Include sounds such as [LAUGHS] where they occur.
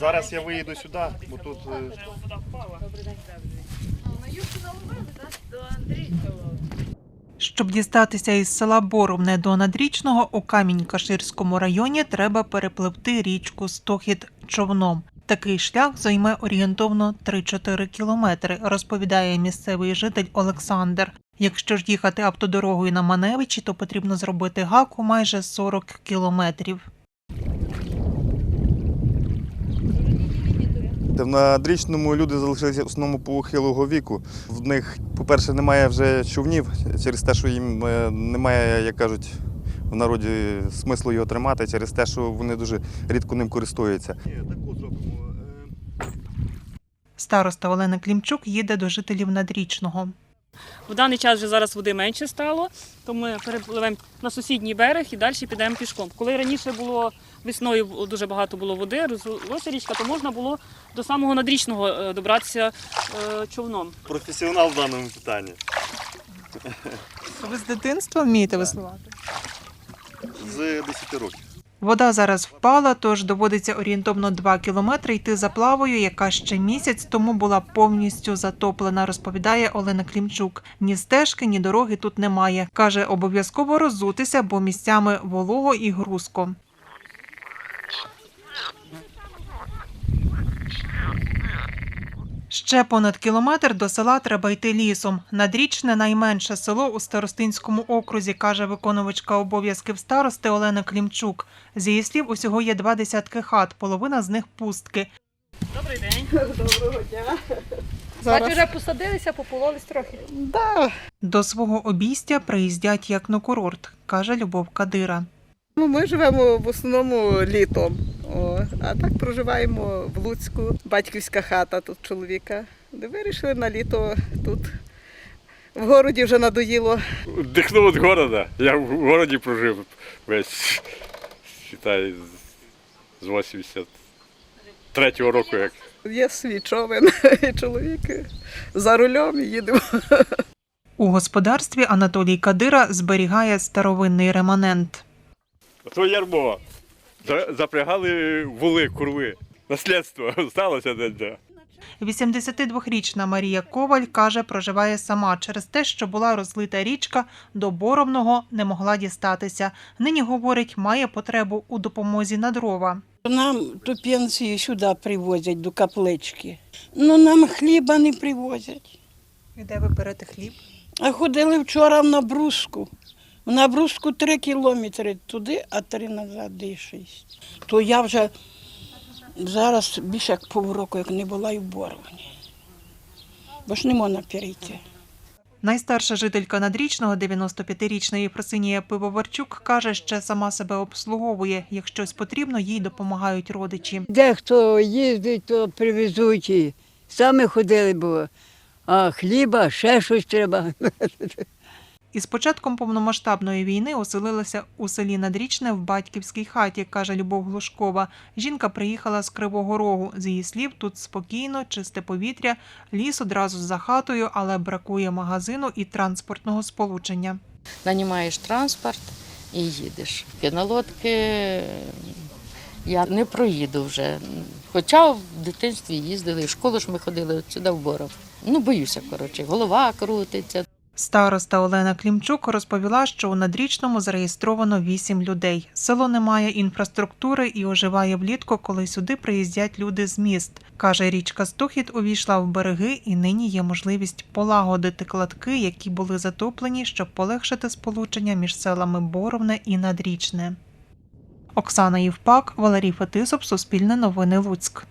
Зараз я виїду сюди, бо тут е, Щоб дістатися із села Боровне до Надрічного у Камінь-Каширському районі треба перепливти річку Стохід човном. Такий шлях займе орієнтовно 3-4 кілометри, розповідає місцевий житель Олександр. Якщо ж їхати автодорогою на Маневичі, то потрібно зробити гаку майже 40 кілометрів. Та На Дрічному люди залишилися в основному похилого віку. В них, по-перше, немає вже човнів через те, що їм е, немає, як кажуть, в народі смислу його тримати, через те, що вони дуже рідко ним користуються. Таку зробимо. Староста Олена Клімчук їде до жителів Надрічного. В даний час вже зараз води менше стало, то ми перепливемо на сусідній берег і далі підемо пішком. Коли раніше було весною дуже багато було води, розлилася річка, то можна було до самого надрічного е, добратися е, човном. Професіонал в даному питанні. Ви з дитинства вмієте веслувати? З 10 років. Вода зараз впала, тож доводиться орієнтовно 2 кілометри йти за плавою, яка ще місяць тому була повністю затоплена, розповідає Олена Клімчук. Ні стежки, ні дороги тут немає. Каже, обов'язково роззутися, бо місцями волого і грузко. Ще понад кілометр до села треба йти лісом. Надрічне найменше село у Старостинському окрузі, каже виконувачка обов'язків старости Олена Клімчук. З її слів, усього є два десятки хат, половина з них пустки. Добрий день. [LAUGHS] доброго дня. Бачу, вже посадилися, попололись трохи. До свого обійстя приїздять як на курорт, каже Любов Кадира. Ну, Ми живемо в основному літом, О, а так проживаємо в Луцьку. Батьківська хата тут чоловіка. Де вирішили на літо тут. В городі вже надоїло. Дихнув від города. Я в городі прожив весь, вважаю, з 83-го року, як Є свій човен, [LAUGHS] і чоловік за рулем їдемо. У господарстві Анатолій Кадира зберігає старовинний реманент. то ярмо. За- Запрягали воли, курви. Наслідство [LAUGHS] сталося де. 82-річна Марія Коваль каже, проживає сама через те, що була розлита річка, до Боровного не могла дістатися. Нині говорить, має потребу у допомозі на дрова. Нам ту пенсію сюди привозять до каплички. Ну нам хліба не привозять. І де ви берете хліб? А ходили вчора на бруску. На бруску три кілометри туди, а три назад і шість. То я вже зараз більше як півроку, як не була і в Боровні. Бо ж не можна перейти. Найстарша жителька надрічного, 95-річна Єфросинія Пивоварчук, каже, ще сама себе обслуговує. Як щось потрібно, їй допомагають родичі. Дехто їздить, то привезуть. Саме ходили, бо а хліба, ще щось треба. [LAUGHS] Із початком повномасштабної війни оселилася у селі Надрічне в батьківській хаті, каже Любов Глушкова. Жінка приїхала з Кривого Рогу. З її слів, тут спокійно, чисте повітря, ліс одразу за хатою, але бракує магазину і транспортного сполучення. нанімаєш транспорт і їдеш. На лодки я не проїду вже. Хоча в дитинстві їздили, в школу ж ми ходили сюди в Боров. Ну, боюся, коротше, голова крутиться. Староста Олена Клімчук розповіла, що у надрічному зареєстровано вісім людей. Село не має інфраструктури і оживає влітку, коли сюди приїздять люди з міст. Каже, річка Стохід увійшла в береги і нині є можливість полагодити кладки, які були затоплені, щоб полегшити сполучення між селами Боровне і Надрічне. Оксана Євпак, Валерій Фетисов, Суспільне новини Луцьк.